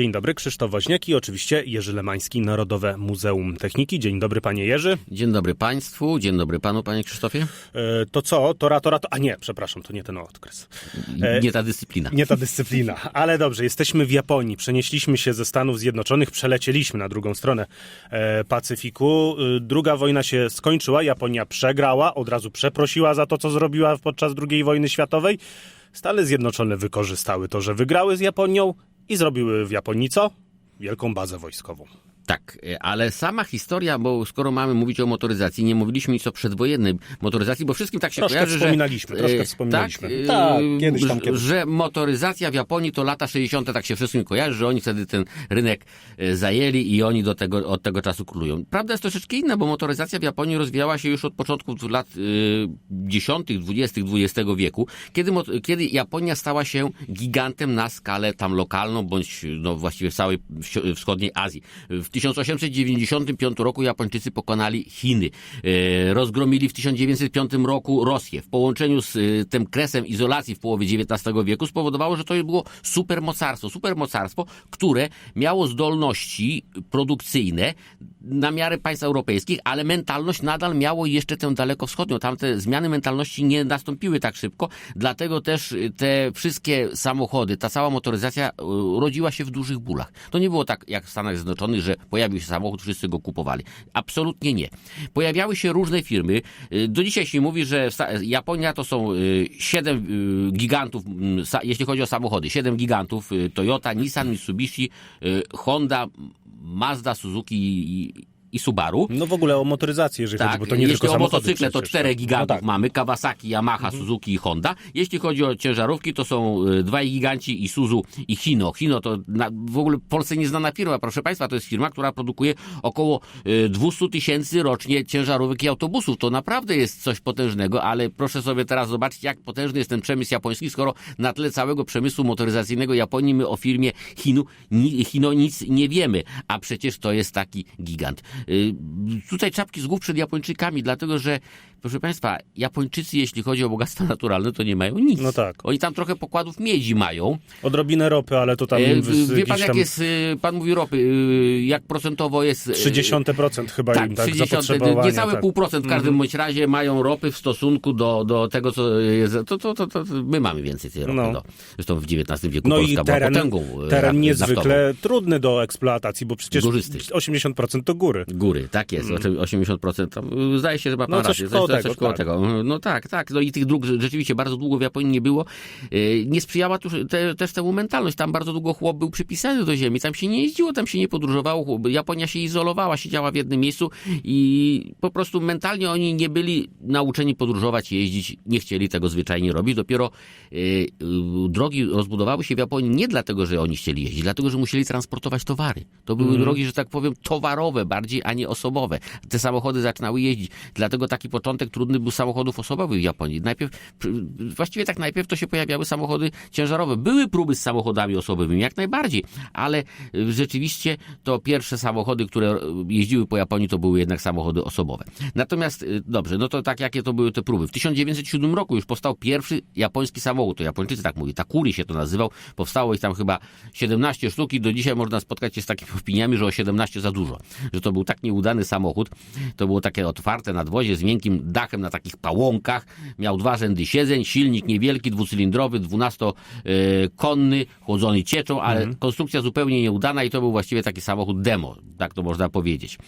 Dzień dobry, Krzysztof Woźniak i oczywiście Jerzy Lemański, Narodowe Muzeum Techniki. Dzień dobry, panie Jerzy. Dzień dobry państwu, dzień dobry panu, panie Krzysztofie. E, to co? Tora, tora, to... A nie, przepraszam, to nie ten okres. E, nie ta dyscyplina. Nie ta dyscyplina, ale dobrze, jesteśmy w Japonii. Przenieśliśmy się ze Stanów Zjednoczonych, przelecieliśmy na drugą stronę e, Pacyfiku. E, druga wojna się skończyła, Japonia przegrała, od razu przeprosiła za to, co zrobiła podczas II wojny światowej. Stany Zjednoczone wykorzystały to, że wygrały z Japonią i zrobiły w Japonii co? Wielką bazę wojskową. Tak, e, ale sama historia, bo skoro mamy mówić o motoryzacji, nie mówiliśmy nic o przedwojennej motoryzacji, bo wszystkim tak się troszkę kojarzy, wspominaliśmy, że... Troszkę wspominaliśmy, tak, tak kiedyś tam, kiedyś. Że motoryzacja w Japonii to lata 60. tak się wszystkim kojarzy, że oni wtedy ten rynek e, zajęli i oni do tego, od tego czasu królują. Prawda jest troszeczkę inna, bo motoryzacja w Japonii rozwijała się już od początków lat y, 10., 20. XX wieku, kiedy, kiedy Japonia stała się gigantem na skalę tam lokalną, bądź no, właściwie w całej wschodniej Azji. W 1895 roku Japończycy pokonali Chiny. E, rozgromili w 1905 roku Rosję. W połączeniu z e, tym kresem izolacji w połowie XIX wieku spowodowało, że to było supermocarstwo. Supermocarstwo, które miało zdolności produkcyjne na miarę państw europejskich, ale mentalność nadal miało jeszcze tę dalekowschodnią. Tam te zmiany mentalności nie nastąpiły tak szybko, dlatego też te wszystkie samochody, ta cała motoryzacja e, rodziła się w dużych bólach. To nie było tak jak w Stanach Zjednoczonych, że pojawił się samochód, wszyscy go kupowali. Absolutnie nie. Pojawiały się różne firmy. Y, do dzisiaj się mówi, że Japonia to są y, siedem y, gigantów, jeśli chodzi o samochody. Siedem gigantów. Toyota, Nissan, Mitsubishi, Honda, Mazda, Suzuki i Subaru. No w ogóle o motoryzację, jeżeli tak, chodzi, bo to nie jeśli tylko o motocykle, to czterech gigantów no tak. mamy, Kawasaki, Yamaha, mhm. Suzuki i Honda. Jeśli chodzi o ciężarówki, to są y, dwaj giganci, Isuzu i Hino. Hino to na, w ogóle w Polsce nieznana firma, proszę Państwa, to jest firma, która produkuje około 200 y, tysięcy rocznie ciężarówek i autobusów. To naprawdę jest coś potężnego, ale proszę sobie teraz zobaczyć, jak potężny jest ten przemysł japoński, skoro na tle całego przemysłu motoryzacyjnego Japonii my o firmie Hino, Hino nic nie wiemy, a przecież to jest taki gigant tutaj czapki z głów przed Japończykami, dlatego że Proszę Państwa, Japończycy, jeśli chodzi o bogactwo naturalne, to nie mają nic. No tak. Oni tam trochę pokładów miedzi mają. Odrobinę ropy, ale to tam... E, wie pan, jak tam... jest, y, pan mówi ropy, y, jak procentowo jest... 30% y, chyba tak, im tak 30, zapotrzebowanie. Niecałe tak. pół procent w każdym mm. bądź razie mają ropy w stosunku do, do tego, co jest... To, to, to, to my mamy więcej tej ropy. No. No. Zresztą w XIX wieku no Polska i teren, była potęgą teren niezwykle naftową. trudny do eksploatacji, bo przecież Górzysty. 80% to góry. Góry, tak jest. Mm. 80%. Zdaje się, że ma pan no, rację. Coś tego, koło tak. tego. No tak, tak. No i tych dróg rzeczywiście bardzo długo w Japonii nie było. E, nie sprzyjała tu te, też temu mentalność. Tam bardzo długo chłop był przypisany do ziemi. Tam się nie jeździło, tam się nie podróżowało. Japonia się izolowała, siedziała w jednym miejscu i po prostu mentalnie oni nie byli nauczeni podróżować, jeździć. Nie chcieli tego zwyczajnie robić. Dopiero e, drogi rozbudowały się w Japonii nie dlatego, że oni chcieli jeździć, dlatego, że musieli transportować towary. To były mm. drogi, że tak powiem, towarowe bardziej, a nie osobowe. Te samochody zaczynały jeździć. Dlatego taki początek trudny był samochodów osobowych w Japonii. Najpierw, właściwie tak najpierw to się pojawiały samochody ciężarowe. Były próby z samochodami osobowymi, jak najbardziej, ale y, rzeczywiście to pierwsze samochody, które jeździły po Japonii, to były jednak samochody osobowe. Natomiast, y, dobrze, no to tak jakie to były te próby? W 1907 roku już powstał pierwszy japoński samochód, to Japończycy tak mówią, Takuri się to nazywał, powstało ich tam chyba 17 sztuki, do dzisiaj można spotkać się z takimi opiniami, że o 17 za dużo, że to był tak nieudany samochód, to było takie otwarte nadwozie z miękkim dachem na takich pałąkach, miał dwa rzędy siedzeń, silnik niewielki, dwucylindrowy, dwunastokonny, chłodzony cieczą, ale mhm. konstrukcja zupełnie nieudana i to był właściwie taki samochód demo, tak to można powiedzieć.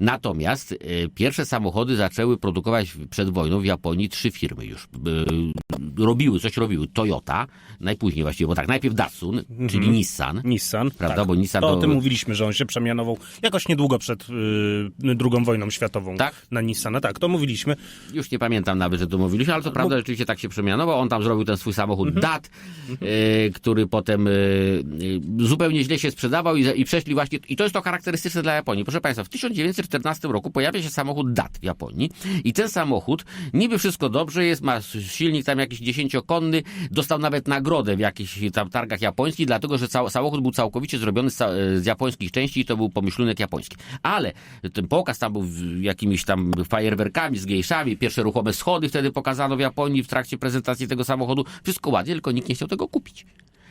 Natomiast e, pierwsze samochody zaczęły produkować przed wojną w Japonii trzy firmy już. E, robiły, coś robiły. Toyota, najpóźniej właściwie, bo tak, najpierw Datsun, mhm. czyli Nissan. Nissan, prawda, tak. bo Nissan to, to... o tym mówiliśmy, że on się przemianował jakoś niedługo przed yy, drugą wojną światową tak? na Nissana. Tak, to mówiliśmy. Już nie pamiętam nawet, że to mówiliśmy, ale to prawda, Bo... rzeczywiście tak się przemianował. On tam zrobił ten swój samochód mhm. DAT, y, który potem y, y, zupełnie źle się sprzedawał i, i przeszli właśnie, i to jest to charakterystyczne dla Japonii. Proszę Państwa, w 1914 roku pojawia się samochód DAT w Japonii i ten samochód, niby wszystko dobrze jest, ma silnik tam jakiś dziesięciokonny, dostał nawet nagrodę w jakichś tam targach japońskich, dlatego, że ca samochód był całkowicie zrobiony z, z, japońskich części i to był pomyślunek japoński. Ale ten pokaz tam był jakimiś tam fajerwerkami z gejszami, pierwsze ruchome schody wtedy pokazano w Japonii w trakcie prezentacji tego samochodu. Wszystko ładnie, tylko nikt nie chciał tego kupić.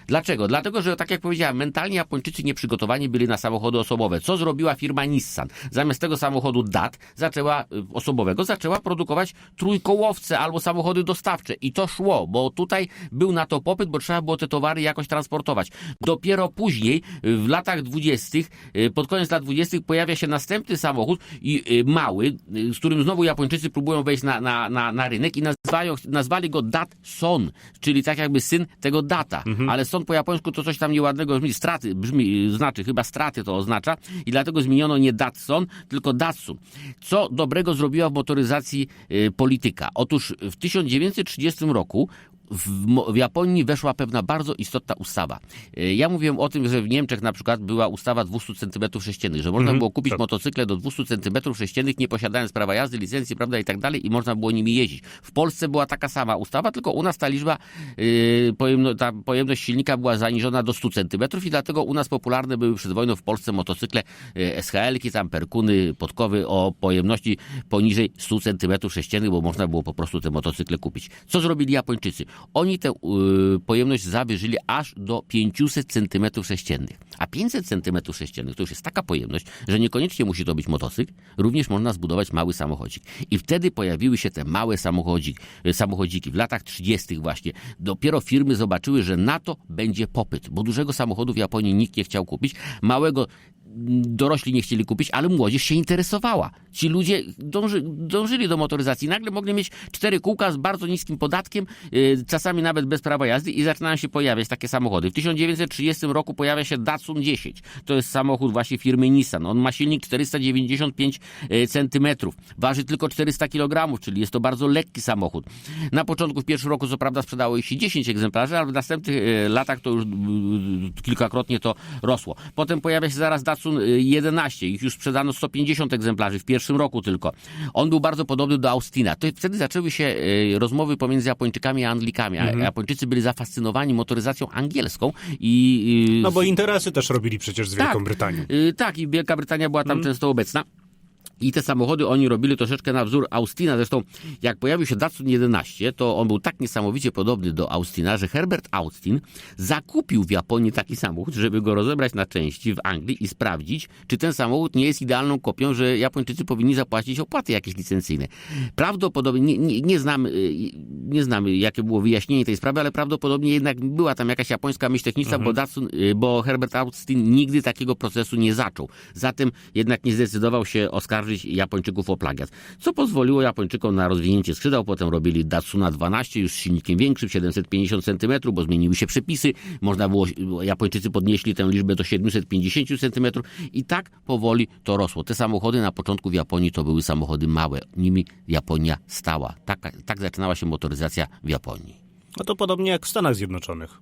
Dlaczego? Dlatego, że tak jak powiedziałem, mentalnie Japończycy nie przygotowani byli na samochody osobowe. Co zrobiła firma Nissan? Zamiast tego samochodu DAT zaczęła, y, osobowego zaczęła produkować trójkołowce albo samochody dostawcze. I to szło, bo tutaj był na to popyt, bo trzeba było te towary jakoś transportować. Dopiero później, y, w latach dwudziestych, y, pod koniec lat dwudziestych pojawia się następny samochód i mały, z którym znowu Japończycy próbują wejść na, na, na, na rynek i nazywają, nazwali go Dat Son, czyli tak jakby syn tego data. Ale son po japońsku to coś tam nieładnego brzmi, straty, brzmi, znaczy chyba straty to oznacza i dlatego zmieniono nie Datsun, tylko Datsun. Co dobrego zrobiła w motoryzacji y, polityka? Otóż w 1930 roku w, Japonii weszła pewna bardzo istotna ustawa. E, Ja mówiłem o tym, że w Niemczech na przykład była ustawa 200 cm sześciennych, że można było kupić tak. motocykle do 200 cm sześciennych, nie posiadając prawa jazdy, licencji, prawda, i tak dalej, i można było nimi jeździć. W Polsce była taka sama ustawa, tylko u nas ta liczba, yy, pojemno, ta pojemność silnika była zaniżona do 100 cm i dlatego u nas popularne były przed wojną w Polsce motocykle yy, SHL-ki, tam perkuny, podkowy o pojemności poniżej 100 cm sześciennych, bo można było po prostu te motocykle kupić. Co zrobili Japończycy? Oni tę yy, pojemność zawyżyli aż do 500 cm sześciennych. A 500 cm sześciennych to już jest taka pojemność, że niekoniecznie musi to być motocykl, również można zbudować mały samochodzik. I wtedy pojawiły się te małe samochodzik, y, samochodziki w latach 30. właśnie. Dopiero firmy zobaczyły, że na to będzie popyt, bo dużego samochodu w Japonii nikt nie chciał kupić, małego dorośli nie chcieli kupić, ale młodzież się interesowała. Ci ludzie dąży, dążyli do motoryzacji. Nagle mogli mieć cztery kółka z bardzo niskim podatkiem, yy, czasami nawet bez prawa jazdy i zaczynają się pojawiać takie samochody. W 1930 roku pojawia się Datsun 10. To jest samochód właśnie firmy Nissan. On ma silnik 495 cm. Waży tylko 400 kg, czyli jest to bardzo lekki samochód. Na początku w pierwszym roku co prawda sprzedało się 10 egzemplarzy, ale w następnych e, latach to już y, kilkakrotnie to rosło. Potem pojawia się zaraz Datsun y, 11. Ich już sprzedano 150 egzemplarzy w pierwszym roku tylko. On był bardzo podobny do Austina. To wtedy zaczęły się y, rozmowy pomiędzy Japończykami a Anglikami. A Japończycy byli zafascynowani motoryzacją angielską i y, No bo interesy też robili przecież z Wielką Tak. Brytanią. Y, tak, i Wielka Brytania była tam Mhm. często obecna. I te samochody oni robili troszeczkę na wzór Austina. Zresztą, jak pojawił się Datsun 11, to on był tak niesamowicie podobny do Austina, że Herbert Austin zakupił w Japonii taki samochód, żeby go rozebrać na części w Anglii i sprawdzić, czy ten samochód nie jest idealną kopią, że Japończycy powinni zapłacić opłaty jakieś licencyjne. Prawdopodobnie, nie, nie, nie, znamy, nie znamy, jakie było wyjaśnienie tej sprawy, ale prawdopodobnie jednak była tam jakaś japońska myśl techniczna, bo, Datsun, y, bo Herbert Austin nigdy takiego procesu nie zaczął. Zatem jednak nie zdecydował się oskarżyć Japończyków o plagiat, co pozwoliło Japończykom na rozwinięcie skrzydeł. Potem robili Datsuna 12 już z silnikiem większym, 750 cm, bo zmieniły się przepisy. Można było, Japończycy podnieśli tę liczbę do 750 cm i tak powoli to rosło. Te samochody na początku w Japonii to były samochody małe. Nimi Japonia stała. Tak, tak zaczynała się motoryzacja w Japonii. No to podobnie jak w Stanach Zjednoczonych.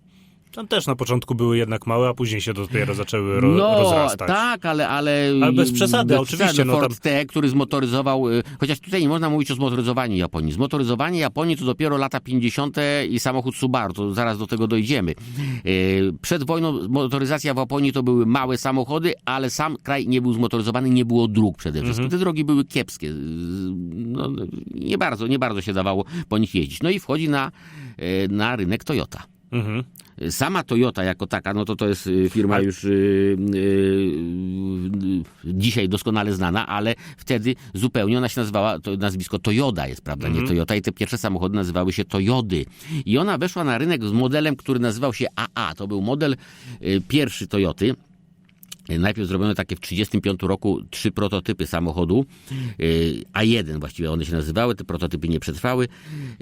Tam też na początku były jednak małe, a później się dopiero zaczęły ro- no, rozrastać. tak, ale, ale... Ale bez przesady, oczywiście, no Ford tam- T, który zmotoryzował, y, chociaż tutaj nie można mówić o zmotoryzowaniu Japonii. Zmotoryzowanie Japonii to dopiero lata 50. i samochód Subaru, to zaraz do tego dojdziemy. Y, Przed wojną motoryzacja w Japonii to były małe samochody, ale sam kraj nie był zmotoryzowany, nie było dróg przede wszystkim. Mhm. Te drogi były kiepskie. Y, No, nie bardzo, nie bardzo się dawało po nich jeździć. No i wchodzi na, na rynek Toyota. Mhm. Sama Toyota jako taka, no to to jest y, firma Ale- już y, y, y, dzisiaj doskonale znana, ale wtedy zupełnie ona się nazywała, to nazwisko Toyoda jest, prawda, nie Toyota i te pierwsze samochody nazywały się Toyody. I ona weszła na rynek z modelem, który nazywał się AA. To był model y, pierwszy Toyoty. Najpierw zrobiono takie w 1935 roku trzy prototypy samochodu, y, A1 właściwie one się nazywały, te prototypy nie przetrwały,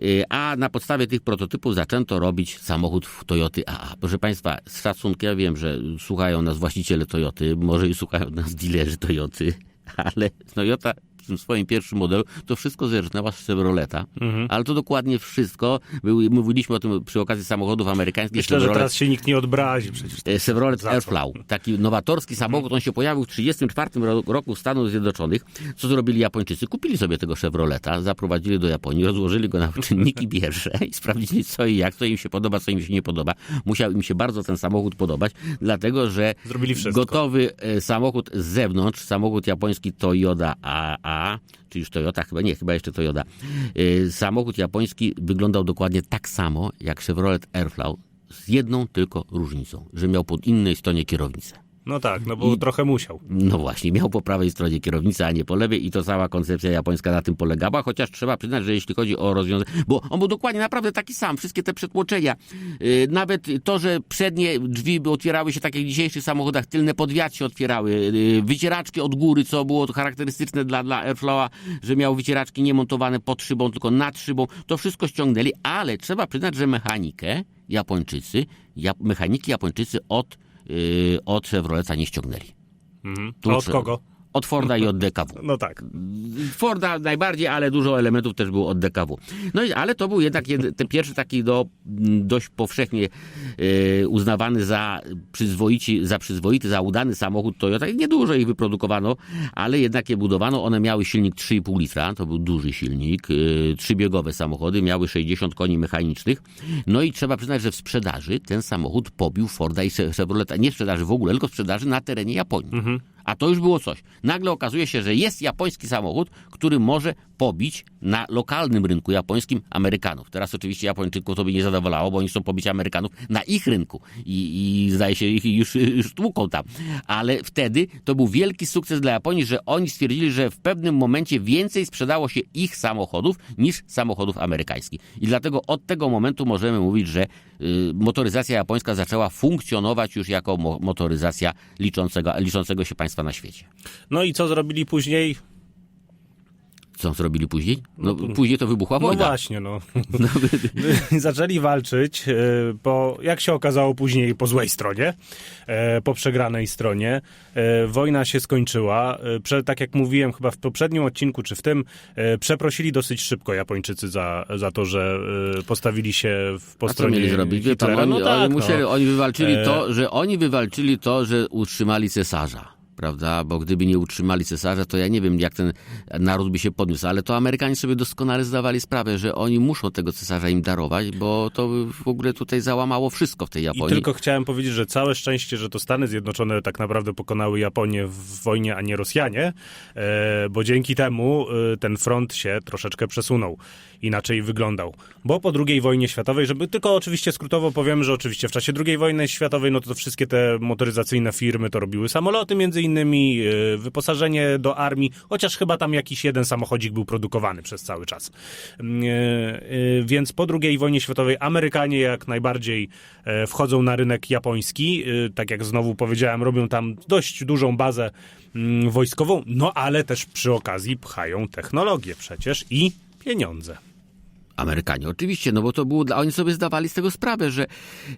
y, a na podstawie tych prototypów zaczęto robić samochód w Toyoty AA. Proszę Państwa, z szacunkiem ja wiem, że słuchają nas właściciele Toyoty, może i słuchają nas dealerzy Toyoty, ale Toyota tym swoim pierwszym modelu to wszystko zerżnęła z Chevroleta, ale to dokładnie wszystko. Były, mówiliśmy o tym przy okazji samochodów amerykańskich. Myślę, że Chevrolet- teraz się nikt nie odbrazi przecież. E, Chevrolet? Airflow. Taki nowatorski samochód, on się pojawił w 1934 ro- roku w Stanach Zjednoczonych. Co zrobili Japończycy? Kupili sobie tego Chevroleta, zaprowadzili do Japonii, rozłożyli go na czynniki pierwsze i sprawdzili co i jak, co im się podoba, co im się nie podoba. Musiał im się bardzo ten samochód podobać, dlatego że gotowy e, samochód z zewnątrz, samochód japoński Toyota Czy już Toyota, chyba nie, chyba jeszcze Toyota. E, Samochód japoński wyglądał dokładnie tak samo jak Chevrolet Airflow z jedną tylko różnicą, że miał po innej stronie kierownicę. No tak, no bo trochę musiał. No właśnie, miał po prawej stronie kierownicę, a nie po lewej i to cała koncepcja japońska na tym polegała, chociaż trzeba przyznać, że jeśli chodzi o rozwiązanie, bo on był dokładnie naprawdę taki sam, wszystkie te przetłoczenia, yy, nawet to, że przednie drzwi otwierały się tak jak w dzisiejszych samochodach, tylne podwiat się otwierały, yy, wycieraczki od góry, co było charakterystyczne dla, dla Airflowa, że miał wycieraczki nie montowane pod szybą, tylko nad szybą, to wszystko ściągnęli, ale trzeba przyznać, że mechanikę Japończycy, ja, mechaniki Japończycy od, od Chevroleta nie ściągnęli. Mhm. Tu A od kogo? Od Forda i od DKW. No tak. Forda najbardziej, ale dużo elementów też było od DKW. No i, ale to był jednak jed, ten pierwszy taki do, m, dość powszechnie e, uznawany za, przyzwoici, za przyzwoity, za udany samochód Toyota. Niedużo ich wyprodukowano, ale jednak je budowano. One miały silnik 3,5 litra, to był duży silnik, e, trzybiegowe samochody, miały 60 koni mechanicznych. No i trzeba przyznać, że w sprzedaży ten samochód pobił Forda i Che- Chevroleta. Nie w sprzedaży w ogóle, tylko w sprzedaży na terenie Japonii. A to już było coś. Nagle okazuje się, że jest japoński samochód, który może pobić na lokalnym rynku japońskim Amerykanów. Teraz oczywiście Japończyków to by nie zadowalało, bo oni chcą pobić Amerykanów na ich rynku i, i zdaje się, ich już, już tłuką tam. Ale wtedy to był wielki sukces dla Japonii, że oni stwierdzili, że w pewnym momencie więcej sprzedało się ich samochodów niż samochodów amerykańskich. I dlatego od tego momentu możemy mówić, że y, motoryzacja japońska zaczęła funkcjonować już jako mo- motoryzacja liczącego, liczącego się państwa na świecie. No i co zrobili później? Co zrobili później? No, później to wybuchła No wojna. właśnie, no. Zaczęli walczyć, e, po, jak się okazało później, po złej stronie, e, po przegranej stronie. E, Wojna się skończyła. E, tak jak mówiłem chyba w poprzednim odcinku, czy w tym, e, przeprosili dosyć szybko Japończycy za, za to, że e, postawili się w, po A stronie mieli zrobić? Pan, oni, no tak, oni, musieli, no. oni wywalczyli E, to, że oni wywalczyli to, że utrzymali cesarza. Prawda? Bo gdyby nie utrzymali cesarza, to ja nie wiem, jak ten naród by się podniósł. Ale to Amerykanie sobie doskonale zdawali sprawę, że oni muszą tego cesarza im darować, bo to w ogóle tutaj załamało wszystko w tej I Japonii. tylko chciałem powiedzieć, że całe szczęście, że to Stany Zjednoczone tak naprawdę pokonały Japonię w wojnie, a nie Rosjanie, e, bo dzięki temu e, ten front się troszeczkę przesunął, inaczej wyglądał. Bo po II wojnie światowej, żeby tylko oczywiście skrótowo powiem, że oczywiście w czasie II wojny światowej, no to wszystkie te motoryzacyjne firmy to robiły samoloty między innymi, e, wyposażenie do armii, chociaż chyba tam jakiś jeden samochodzik był produkowany przez cały czas. E, e, Więc po II wojnie światowej Amerykanie jak najbardziej e, wchodzą na rynek japoński. E, Tak jak znowu powiedziałem, robią tam dość dużą bazę mm, wojskową, no ale też przy okazji pchają technologię przecież i pieniądze. Amerykanie, oczywiście, no bo to było, dla- oni sobie zdawali z tego sprawę, że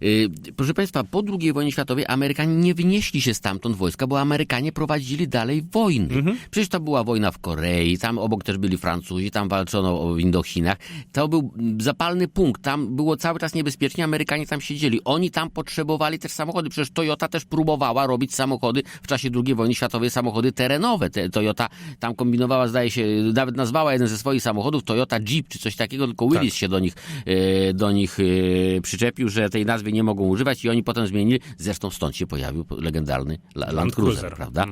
yy, proszę Państwa, po II wojnie światowej Amerykanie nie wynieśli się stamtąd wojska, bo Amerykanie prowadzili dalej wojny. Przecież to była wojna w Korei, tam obok też byli Francuzi, tam walczono o- Indochinach. To był zapalny punkt, tam było cały czas niebezpiecznie, Amerykanie tam siedzieli. Oni tam potrzebowali też samochody, przecież Toyota też próbowała robić samochody w czasie II wojny światowej, samochody terenowe. Te, Toyota tam kombinowała, zdaje się, nawet nazwała jeden ze swoich samochodów Toyota Jeep czy coś takiego, tylko Willis się do nich, e, do nich e, przyczepił, że tej nazwy nie mogą używać i oni potem zmienili. Zresztą stąd się pojawił legendarny La- Land, Cruiser, Cruiser. prawda?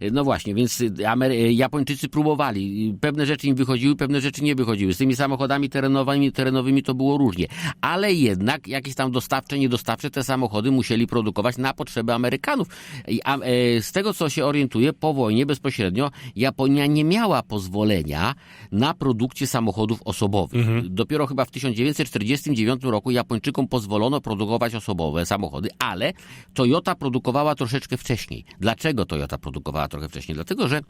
E, No właśnie, więc Amery- Japończycy próbowali. Pewne rzeczy im wychodziły, pewne rzeczy nie wychodziły. Z tymi samochodami terenowymi, terenowymi to było różnie. Ale jednak jakieś tam dostawcze, niedostawcze te samochody musieli produkować na potrzeby Amerykanów. I, a, z tego, co się orientuję, po wojnie bezpośrednio Japonia nie miała pozwolenia na produkcję samochodów osobowych. Dopiero chyba w 1949 roku Japończykom pozwolono produkować osobowe samochody, ale Toyota produkowała troszeczkę wcześniej. Dlaczego Toyota produkowała trochę wcześniej? Dlatego, że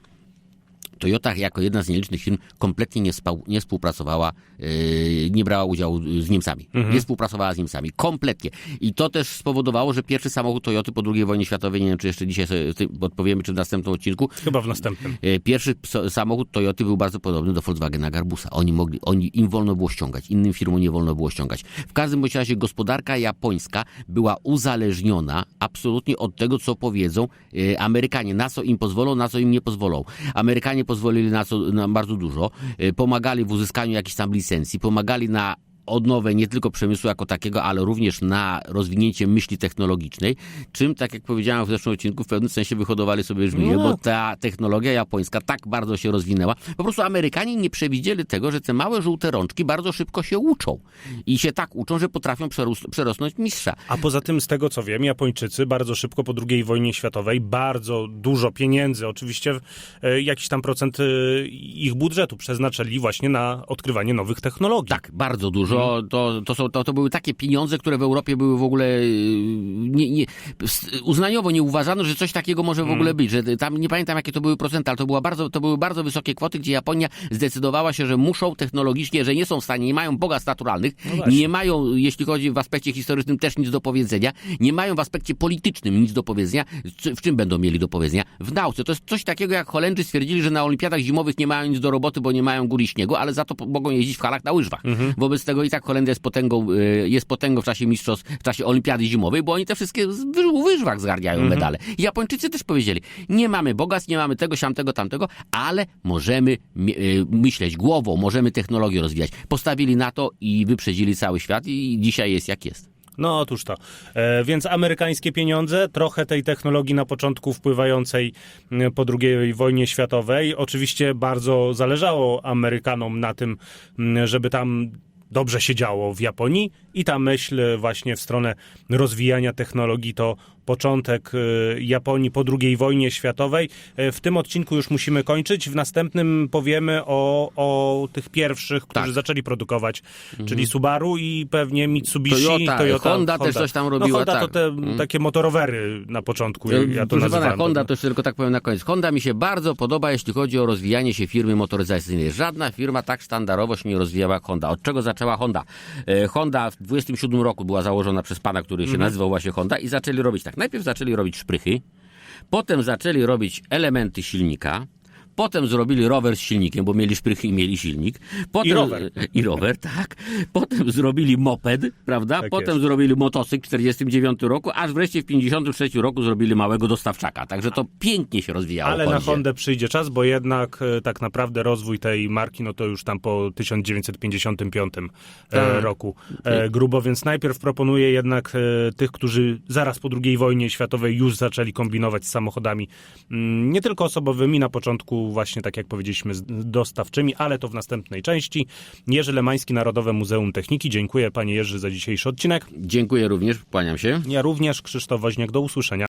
Toyota jako jedna z nielicznych firm kompletnie nie, spał, nie współpracowała, yy, nie brała udziału z Niemcami. Nie współpracowała z Niemcami. Kompletnie. I to też spowodowało, że pierwszy samochód Toyoty po II wojnie światowej, nie wiem czy jeszcze dzisiaj sobie odpowiemy, czy w następnym odcinku, Chyba w następnym. E, Pierwszy samochód Toyoty był bardzo podobny do Volkswagena Garbusa. Oni mogli, oni, im wolno było ściągać, innym firmom nie wolno było ściągać. W każdym bądź razie gospodarka japońska była uzależniona absolutnie od tego, co powiedzą e, Amerykanie, na co im pozwolą, na co im nie pozwolą. Amerykanie pozwolili na, co, na bardzo dużo, e, pomagali w uzyskaniu jakichś tam licencji, pomagali na odnowę nie tylko przemysłu jako takiego, ale również na rozwinięcie myśli technologicznej, czym, tak jak powiedziałem w zeszłym odcinku, w pewnym sensie wyhodowali sobie żmiję, No. bo ta technologia japońska tak bardzo się rozwinęła. Po prostu Amerykanie nie przewidzieli tego, że te małe żółte rączki bardzo szybko się uczą. I się tak uczą, że potrafią przerosnąć mistrza. A poza tym, z tego co wiem, Japończycy bardzo szybko po II wojnie światowej bardzo dużo pieniędzy, oczywiście e, jakiś tam procent e, ich budżetu przeznaczyli właśnie na odkrywanie nowych technologii. Tak, bardzo dużo. To, to, są, to, to były takie pieniądze, które w Europie były w ogóle yy, nie, nie, uznaniowo nie uważano, że coś takiego może w ogóle być. Że tam nie pamiętam jakie to były procenty, ale to, była bardzo, to były bardzo wysokie kwoty, gdzie Japonia zdecydowała się, że muszą technologicznie, że nie są w stanie, nie mają bogactw naturalnych, właśnie. nie mają, jeśli chodzi w aspekcie historycznym też nic do powiedzenia, nie mają w aspekcie politycznym nic do powiedzenia. W czym będą mieli do powiedzenia? W nauce. To jest coś takiego, jak Holendrzy stwierdzili, że na olimpiadach zimowych nie mają nic do roboty, bo nie mają góry śniegu, ale za to mogą jeździć w halach na łyżwach. Wobec tego i tak Holendia jest potęgą, y, jest potęgą w czasie mistrzostw, w czasie olimpiady zimowej, bo oni te wszystkie z wy- łyżwach zgarniają medale. I Japończycy też powiedzieli, nie mamy bogactw, nie mamy tego, siamtego, tamtego, ale możemy y, myśleć głową, możemy technologię rozwijać. Postawili na to i wyprzedzili cały świat i dzisiaj jest jak jest. No otóż to. E, więc amerykańskie pieniądze, trochę tej technologii na początku wpływającej m, po II wojnie światowej. Oczywiście bardzo zależało Amerykanom na tym, m, żeby tam dobrze się działo w Japonii i ta myśl właśnie w stronę rozwijania technologii to początek e, Japonii po II wojnie światowej. E, W tym odcinku już musimy kończyć. W następnym powiemy o, o tych pierwszych, którzy Tak. zaczęli produkować, czyli Subaru i pewnie Mitsubishi, Toyota, Honda też coś tam robiła, No Honda tak. to te takie motorowery na początku, ja to nazywam. pana, Honda, to jeszcze tylko tak powiem na koniec. Honda mi się bardzo podoba, jeśli chodzi o rozwijanie się firmy motoryzacyjnej. Żadna firma tak sztandarowo się nie rozwijała jak Honda. Od czego zaczęła Honda? E, Honda w 27 roku była założona przez pana, który Mhm. się nazywał właśnie Honda i zaczęli robić tak. Najpierw zaczęli robić szprychy, potem zaczęli robić elementy silnika, Potem zrobili rower z silnikiem, bo mieli szprychy i mieli silnik. Potem, I rower. I rower, tak. Potem zrobili moped, prawda? Tak Potem jest. zrobili motocykl w 49 roku, aż wreszcie w 53 roku zrobili małego dostawczaka. Także to pięknie się rozwijało. Ale na. Hondę przyjdzie czas, bo jednak e, tak naprawdę rozwój tej marki, no to już tam po 1955 e, Tak. roku e, grubo, więc najpierw proponuję jednak tych, którzy zaraz po II wojnie światowej już zaczęli kombinować z samochodami, mm, nie tylko osobowymi, na początku właśnie tak jak powiedzieliśmy, z dostawczymi, ale to w następnej części. Jerzy Lemański, Narodowe Muzeum Techniki. Dziękuję panie Jerzy za dzisiejszy odcinek. Dziękuję również, kłaniam się. Ja również, Krzysztof Woźniak, do usłyszenia.